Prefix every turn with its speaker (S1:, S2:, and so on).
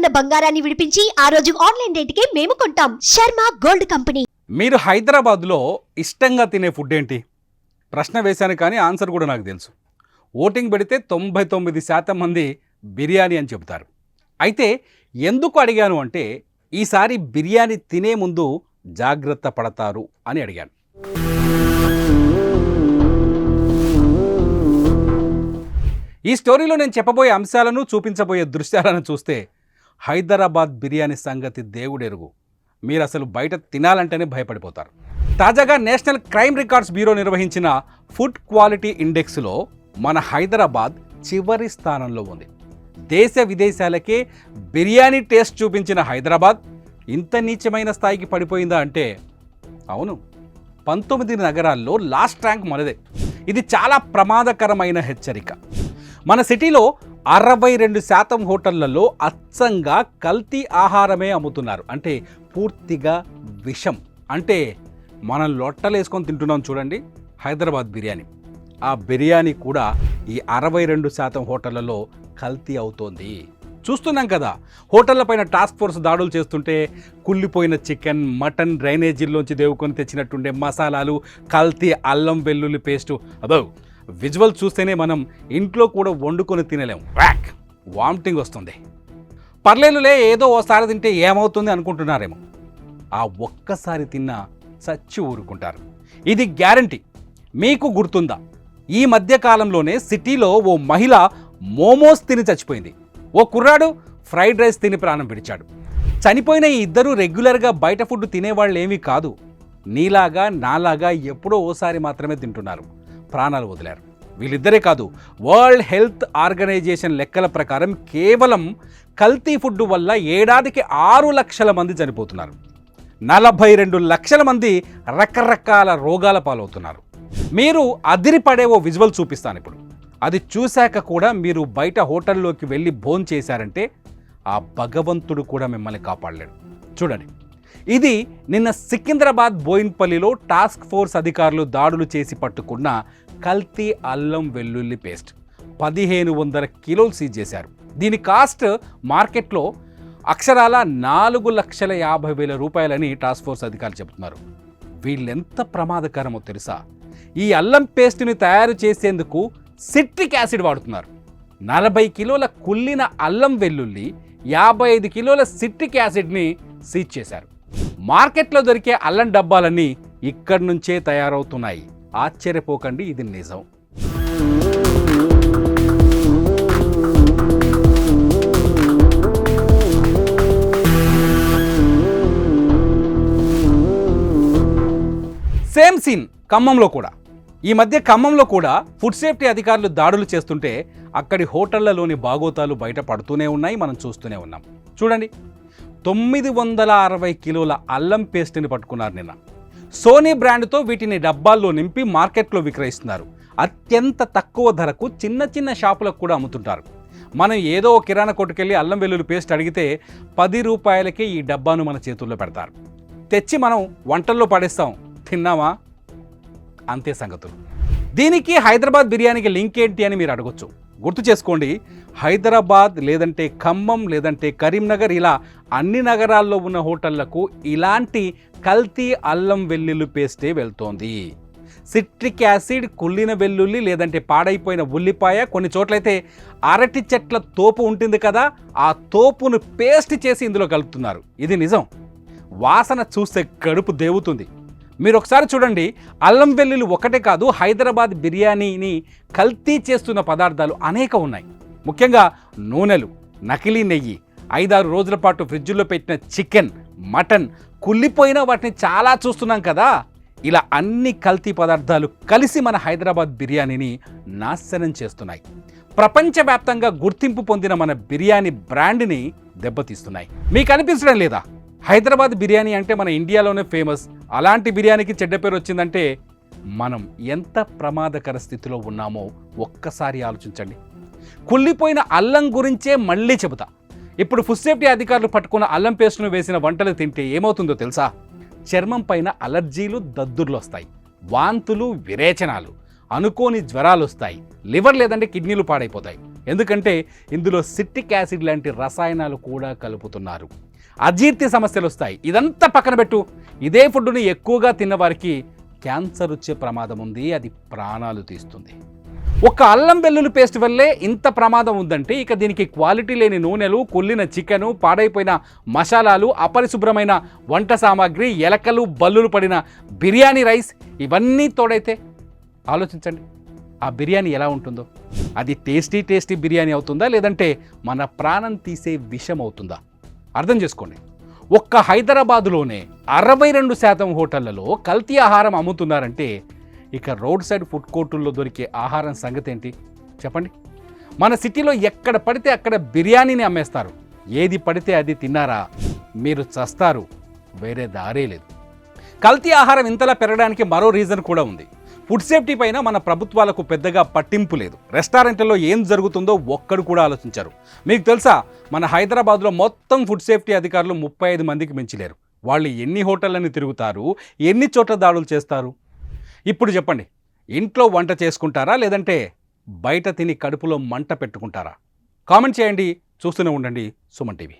S1: ఉన్న బంగారాన్ని విడిపించి ఆ రోజు ఆన్లైన్ రేటుకే మేము కొంటాం. Sharma gold company.
S2: మీరు హైదరాబాద్లో ఇష్టంగా తినే ఫుడ్ ఏంటి? ప్రశ్న వేశాను కానీ ఆన్సర్ కూడా నాకు తెలుసు. ఓటింగ్ పెడితే తొంభై తొమ్మిది శాతం మంది బిర్యానీ అని చెబుతారు. అయితే ఎందుకు అడిగాను అంటే ఈసారి బిర్యానీ తినే ముందు జాగ్రత్త పడతారు అని అడిగాను. ఈ స్టోరీలో నేను చెప్పబోయే అంశాలను చూపించబోయే దృశ్యాలను చూస్తే హైదరాబాద్ బిర్యానీ సంగతి దేవుడెరుగు. మీరు అసలు బయట తినాలంటేనే భయపడిపోతారు. తాజాగా నేషనల్ క్రైమ్ రికార్డ్స్ బ్యూరో నిర్వహించిన ఫుడ్ క్వాలిటీ ఇండెక్స్లో మన హైదరాబాద్ చివరి స్థానంలో ఉంది. దేశ విదేశాలకే బిర్యానీ టేస్ట్ చూపించిన హైదరాబాద్ ఇంత నీచమైన స్థాయికి పడిపోయిందా అంటే అవును పంతొమ్మిది నగరాల్లో లాస్ట్ ర్యాంక్ మనదే. ఇది చాలా ప్రమాదకరమైన హెచ్చరిక. మన సిటీలో అరవై రెండు శాతం హోటళ్ళలో అచ్చంగా కల్తీ ఆహారమే అమ్ముతున్నారు. అంటే పూర్తిగా విషం. అంటే మనం లొట్టలేసుకొని తింటున్నాం చూడండి హైదరాబాద్ బిర్యానీ. ఆ బిర్యానీ కూడా ఈ అరవై రెండు శాతం హోటళ్ళలో కల్తీ అవుతోంది. చూస్తున్నాం కదా హోటళ్ళ పైన టాస్క్ ఫోర్స్ దాడులు చేస్తుంటే కుళ్ళిపోయిన చికెన్ మటన్ డ్రైనేజీల్లోంచి దేవుకొని తెచ్చినట్టుండే మసాలాలు కల్తీ అల్లం వెల్లుల్లి పేస్టు. అదో విజువల్ చూస్తేనే మనం ఇంట్లో కూడా వండుకొని తినలేం. వ్యాక్ వామిటింగ్ వస్తుంది. పర్లేదులే ఏదో ఓసారి తింటే ఏమవుతుంది అనుకుంటున్నారేమో. ఆ ఒక్కసారి తిన్నా చచ్చి ఊరుకుంటారు. ఇది గ్యారంటీ. మీకు గుర్తుందా? ఈ మధ్య కాలంలోనే సిటీలో ఓ మహిళ మోమోస్ తిని చచ్చిపోయింది. ఓ కుర్రాడు ఫ్రైడ్ రైస్ తిని ప్రాణం విడిచాడు. చనిపోయిన ఈ ఇద్దరు రెగ్యులర్గా బయట ఫుడ్ తినేవాళ్ళు ఏమీ కాదు. నీలాగా నాలాగా ఎప్పుడో ఓసారి మాత్రమే తింటున్నారు. ప్రాణాలు వదిలారు. వీళ్ళిద్దరే కాదు వరల్డ్ హెల్త్ ఆర్గనైజేషన్ లెక్కల ప్రకారం కేవలం కల్తీ ఫుడ్ వల్ల ఏడాదికి ఆరు లక్షల మంది చనిపోతున్నారు. నలభై రెండు లక్షల మంది రకరకాల రోగాల పాలవుతున్నారు. మీరు అదిరిపడే ఓ విజువల్ చూపిస్తాను ఇప్పుడు. అది చూశాక కూడా మీరు బయట హోటల్లోకి వెళ్ళి భోన్ చేశారంటే ఆ భగవంతుడు కూడా మిమ్మల్ని కాపాడలేడు. చూడండి. ఇది నిన్న సికింద్రాబాద్ బోయిన్పల్లిలో టాస్క్ ఫోర్స్ అధికారులు దాడులు చేసి పట్టుకున్న కల్తీ అల్లం వెల్లుల్లి పేస్ట్. పదిహేను వందల కిలోలు సీజ్ చేశారు. దీని కాస్ట్ మార్కెట్లో అక్షరాల నాలుగు లక్షల యాభై వేల రూపాయలని టాస్క్ ఫోర్స్ అధికారులు చెబుతున్నారు. వీళ్ళెంత ప్రమాదకరమో తెలుసా? ఈ అల్లం పేస్ట్ని తయారు చేసేందుకు సిట్రిక్ యాసిడ్ వాడుతున్నారు. నలభై కిలోల కుళ్ళిన అల్లం వెల్లుల్లి యాభై ఐదు కిలోల సిట్రిక్ యాసిడ్ని సీజ్ చేశారు. మార్కెట్లో దొరికే అల్లం డబ్బాలన్నీ ఇక్కడి నుంచే తయారవుతున్నాయి. ఆశ్చర్యపోకండి ఇది నిజం. సేమ్ సీన్ ఖమ్మంలో కూడా. ఈ మధ్య ఖమ్మంలో కూడా ఫుడ్ సేఫ్టీ అధికారులు దాడులు చేస్తుంటే అక్కడి హోటళ్ళలోని బాగోతాలు బయట పడుతూనే ఉన్నాయి మనం చూస్తూనే ఉన్నాం. చూడండి తొమ్మిది వందల అరవై కిలోల అల్లం పేస్ట్ని పట్టుకున్నారు నిన్న. సోనీ బ్రాండ్తో వీటిని డబ్బాల్లో నింపి మార్కెట్లో విక్రయిస్తున్నారు. అత్యంత తక్కువ ధరకు చిన్న చిన్న షాపులకు కూడా అమ్ముతుంటారు. మనం ఏదో కిరాణా కొట్టుకెళ్ళి అల్లం వెల్లుల్లి పేస్ట్ అడిగితే పది రూపాయలకే ఈ డబ్బాను మన చేతుల్లో పెడతారు. తెచ్చి మనం వంటల్లో పడేస్తాం. తిన్నామా అంతే సంగతులు. దీనికి హైదరాబాద్ బిర్యానీకి లింక్ ఏంటి అని మీరు అడగొచ్చు. గుర్తు చేసుకోండి హైదరాబాద్ లేదంటే ఖమ్మం లేదంటే కరీంనగర్ ఇలా అన్ని నగరాల్లో ఉన్న హోటళ్ళకు ఇలాంటి కల్తీ అల్లం వెల్లుల్లి పేస్టే వెళ్తోంది. సిట్రిక్ యాసిడ్ కుళ్ళిన వెల్లుల్లి లేదంటే పాడైపోయిన ఉల్లిపాయ కొన్ని చోట్లయితే అరటి చెట్ల తోపు ఉంటుంది కదా ఆ తోపును పేస్ట్ చేసి ఇందులో కలుపుతున్నారు. ఇది నిజం. వాసన చూస్తే కడుపు దేవుతుంది. మీరు ఒకసారి చూడండి అల్లం వెల్లుల్లి ఒకటే కాదు హైదరాబాద్ బిర్యానీని కల్తీ చేస్తున్న పదార్థాలు అనేక ఉన్నాయి. ముఖ్యంగా నూనెలు నకిలీ నెయ్యి ఐదారు రోజుల పాటు ఫ్రిడ్జ్లో పెట్టిన చికెన్ మటన్ కుళ్ళిపోయిన వాటిని చాలా చూస్తున్నాం కదా? ఇలా అన్ని కల్తీ పదార్థాలు కలిసి మన హైదరాబాద్ బిర్యానీని నాశనం చేస్తున్నాయి. ప్రపంచవ్యాప్తంగా గుర్తింపు పొందిన మన బిర్యానీ బ్రాండ్ని దెబ్బతీస్తున్నాయి. మీకు అనిపించడం లేదా? హైదరాబాద్ బిర్యానీ అంటే మన ఇండియాలోనే ఫేమస్. అలాంటి బిర్యానీకి చెడ్డ పేరు వచ్చిందంటే మనం ఎంత ప్రమాదకర స్థితిలో ఉన్నామో ఒక్కసారి ఆలోచించండి. కుళ్ళిపోయిన అల్లం గురించే మళ్ళీ చెబుతా. ఇప్పుడు ఫుడ్ సేఫ్టీ అధికారులు పట్టుకున్న అల్లం పేస్టును వేసిన వంటలు తింటే ఏమవుతుందో తెలుసా? చర్మం పైన అలర్జీలు దద్దుర్లు వస్తాయి. వాంతులు విరేచనాలు అనుకోని జ్వరాలు వస్తాయి. లివర్ లేదంటే కిడ్నీలు పాడైపోతాయి. ఎందుకంటే ఇందులో సిట్రిక్ యాసిడ్ లాంటి రసాయనాలు కూడా కలుపుతున్నారు. అజీర్తి సమస్యలు వస్తాయి ఇదంతా పక్కన పెట్టు. ఇదే ఫుడ్ని ఎక్కువగా తిన్నవారికి క్యాన్సర్ వచ్చే ప్రమాదం ఉంది అది ప్రాణాలు తీస్తుంది. ఒక అల్లం వెల్లుల్లి పేస్ట్ వల్లే ఇంత ప్రమాదం ఉందంటే ఇక దీనికి క్వాలిటీ లేని నూనెలు కుళ్ళిన చికెను పాడైపోయిన మసాలాలు అపరిశుభ్రమైన వంట సామాగ్రి ఎలకలు బల్లులు పడిన బిర్యానీ రైస్ ఇవన్నీ తోడైతే ఆలోచించండి. ఆ బిర్యానీ ఎలా ఉంటుందో? అది టేస్టీ టేస్టీ బిర్యానీ అవుతుందా? లేదంటే మన ప్రాణం తీసే విషం అవుతుందా? అర్థం చేసుకోండి. ఒక్క హైదరాబాదులోనే అరవై రెండు శాతం హోటళ్ళలో కల్తీ ఆహారం అమ్ముతున్నారంటే ఇక రోడ్ సైడ్ ఫుడ్ కోర్టుల్లో దొరికే ఆహారం సంగతి ఏంటి చెప్పండి. మన సిటీలో ఎక్కడ పడితే అక్కడ బిర్యానీని అమ్మేస్తారు. ఏది పడితే అది తిన్నారా? మీరు చస్తారు. వేరే దారే లేదు. కల్తీ ఆహారం ఇంతలా పెరగడానికి మరో రీజన్ కూడా ఉంది. ఫుడ్ సేఫ్టీ పైన మన ప్రభుత్వాలకు పెద్దగా పట్టింపు లేదు. రెస్టారెంట్లలో ఏం జరుగుతుందో ఒక్కడు కూడా ఆలోచించారు. మీకు తెలుసా మన హైదరాబాద్లో మొత్తం ఫుడ్ సేఫ్టీ అధికారులు ముప్పై ఐదు మందికి మించలేరు. వాళ్ళు ఎన్ని హోటళ్ళని తిరుగుతారు ఎన్ని చోట్ల దాడులు చేస్తారు? ఇప్పుడు చెప్పండి ఇంట్లో వంట చేసుకుంటారా లేదంటే బయట తిని కడుపులో మంట పెట్టుకుంటారా? కామెంట్ చేయండి చూస్తూనే ఉండండి సుమన్ టీవీ.